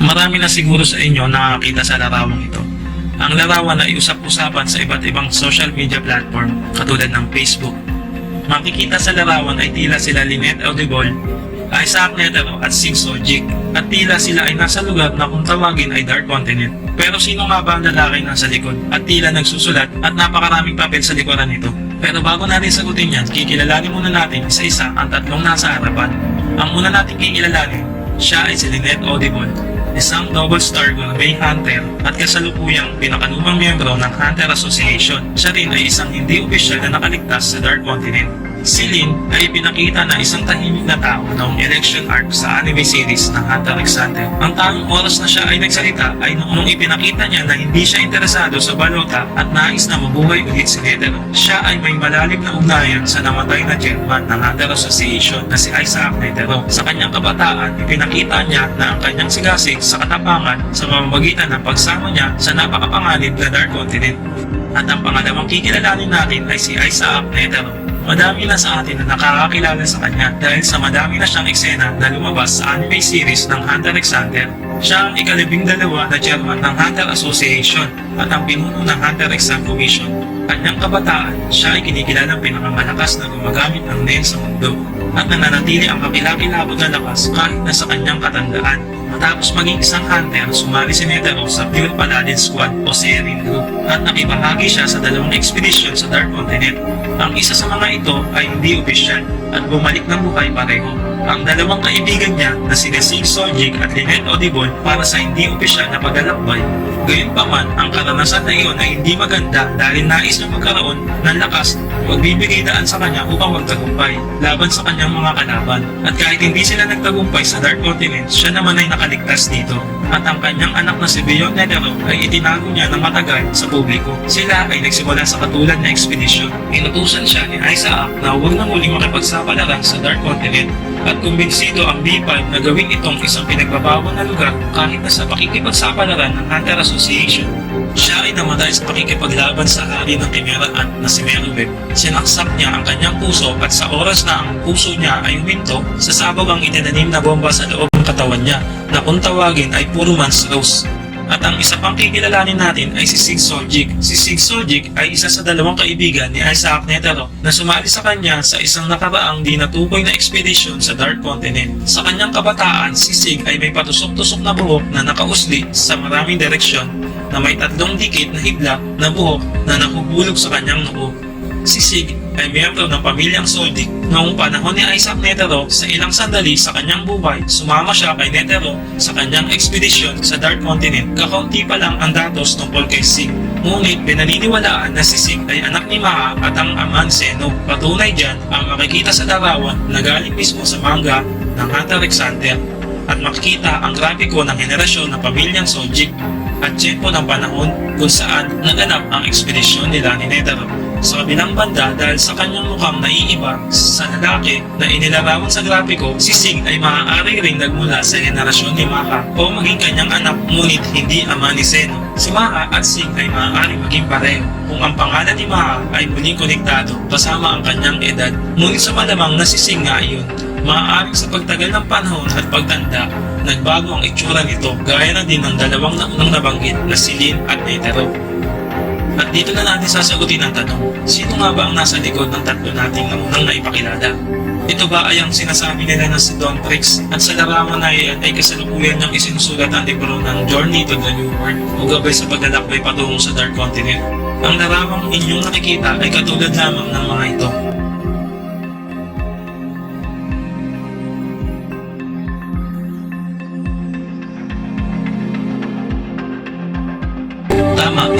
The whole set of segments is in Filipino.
Marami na siguro sa inyo nakakita sa larawang ito. Ang larawan ay usap-usapan sa iba't ibang social media platform katulad ng Facebook. Makikita sa larawan ay tila sila Lynette Audible, Isaac Netero at Sig Sojic at tila sila ay nasa lugar na kung tawagin ay Dark Continent. Pero sino nga ba ang lalaki nasa likod at tila nagsusulat at napakaraming papel sa likuran nito? Pero bago natin sagutin yan, kikilalanin muna natin isa-isa ang tatlong nasa harapan. Ang una natin kikilalanin, siya ay si Lynette Audible, isang double star gourmet hunter at kasalukuyang pinakanumang miyembro ng Hunter Association. Siya rin ay isang hindi opisyal na nakaligtas sa Dark Continent. Si Lin ay pinakita na isang tahimik na tao noong election arc sa anime series ng Hunter x Hunter. Ang tanging oras na siya ay nagsalita ay noong ipinakita niya na hindi siya interesado sa balota at nais na mabuhay ulit si Netero. Siya ay may malalim na ugnayan sa namatay na chairman ng Hunter Association na si Isaac Netero. Sa kanyang kabataan, ipinakita niya na ang kanyang sigasig sa katapangan sa mamamagitan ng pagsama niya sa napakapanganib na Dark Continent. At ang pangalawang kikilalanin natin ay si Isaac Netero. Madami na sa atin na nakakakilala sa kanya dahil sa madami na siyang eksena na lumabas sa anime series ng Hunter x Hunter. Siya ang ikalabing dalawa na chairman ng Hunter Association at ang pinuno ng Hunter Hunter Commission. Kanyang kabataan, siya ay kinikilalang pinakamalakas na gumagamit ng Nen sa mundo at nananatili ang kakilakilabot na lakas kahit na sa kanyang katandaan. Matapos maging isang hunter, sumali si Netero sa Pure Paladin Squad o Serin Group at nakibahagi siya sa dalawang expedition sa Dark Continent. Ang isa sa mga ito ay hindi opisyal at bumalik ng buhay pareho. Ang dalawang kaibigan niya na sina Sig Sojic at Lynette Audible para sa hindi opisyal na paglalakbay. Gayunpaman, ang karanasan na iyon ay hindi maganda dahil nais na magkaroon ng lakas magbibigay daan sa kanya upang magtagumpay laban sa kanyang mga kalaban. At kahit hindi sila nagtagumpay sa Dark Continent, siya naman ay nakaligtas dito. At ang kanyang anak na si Beyond Netero ay itinago niya ng matagal sa publiko. Sila ay nagsimula sa katulad na expedition. Inutusan siya ni Isaac na huwag na muling makipagsapalaran sa Dark Continent at kumbinsido ang B5 na gawin itong isang pinagbabawang na lugar kahit na sa pakikipagsapalaran ng Hunter Association. Siya ay namatay sa pakikipaglaban sa hari ng Kimeraan na si Merweb. Sinaksak niya ang kanyang puso at sa oras na ang puso niya ay huminto, sasabog ang itinanim na bomba sa loob ng katawan niya na kung tawagin ay puro man's rose. At ang isa pang kikilalanin natin ay si Sig Sojic. Si Sig Sojic ay isa sa dalawang kaibigan ni Isaac Netero na sumali sa kanya sa isang nakaraang di natukoy na expedition sa Dark Continent. Sa kanyang kabataan, si Sig ay may patusok-tusok na buhok na nakausli sa maraming direksyon na may tatlong dikit na hibla na buhok na nakubulog sa kanyang noo. Si Sig ay miyembro ng pamilyang Soldic. Noong panahon ni Isaac Netero, sa ilang sandali sa kanyang buhay, sumama siya kay Netero sa kanyang ekspedisyon sa Dark Continent. Kakaunti pa lang ang datos tungkol kay Sig. Ngunit pinaniniwalaan na si Sig ay anak ni Maa at ang ama ni Zeno. Patunay dyan ang makikita sa larawan na galing mismo sa manga ng Hunter x at makikita ang grafiko ng henerasyon ng pamilyang Sojic at tiyempo ng panahon kung saan naganap ang ekspedisyon nila ni Netero. Sa kabilang banda, dahil sa kanyang mukhang naiiba sa lalaki na inilarawan sa grafiko, si Sig ay maaari ring nagmula sa henerasyon ni Maka o maging kanyang anak ngunit hindi ama ni Zeno. Si Maka at Sig ay maaari maging pareho kung ang pangalan ni Maka ay muling konektado kasama ang kanyang edad. Ngunit sa malamang na si Sig nga iyon, maaaring sa pagtagal ng panahon at pagtanda, nagbago ang itsura nito gaya na din ng dalawang naunang nabanggit na si Lin at Netero. At dito na natin sasagutin ang tanong, sino nga ba ang nasa likod ng tatlo nating naunang naipakilala? Ito ba ay ang sinasabi nila na si Don Trix at sa larawan na iyan ay kasalukuyan niyang isinusulat ang libro ng Journey to the New World o gabay sa paglalakbay patungo sa Dark Continent? Ang larawang inyong nakikita ay katulad lamang ng mga ito.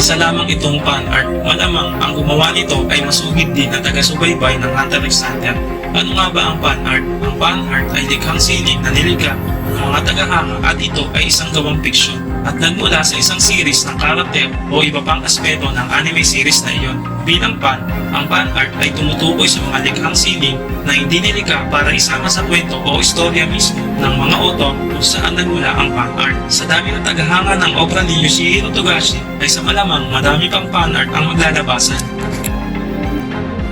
Isa lamang itong fan art. Malamang ang gumawa nito ay masugid din na taga-subaybay ng Hunter x Hunter. Ano nga ba ang fan art? Ang fan art ay likhang sining na nilikha ng mga tagahanga at ito ay isang gawang fiction at nagmula sa isang series ng karakter o iba pang aspeto ng anime series na iyon. Bilang fan, ang fan art ay tumutukoy sa mga likhang sining na hindi nilikha para isama sa kwento o istorya mismo ng mga author kung saan nagmula ang fan art. Sa dami ng tagahanga ng obra ni Yoshihiro Togashi ay sa malamang madami pang fan art ang maglalabasan.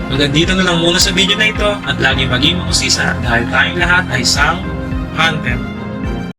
Hanggang dito na lang muna sa video na ito at lagi maging makusisa dahil tayong lahat ay isang hunter.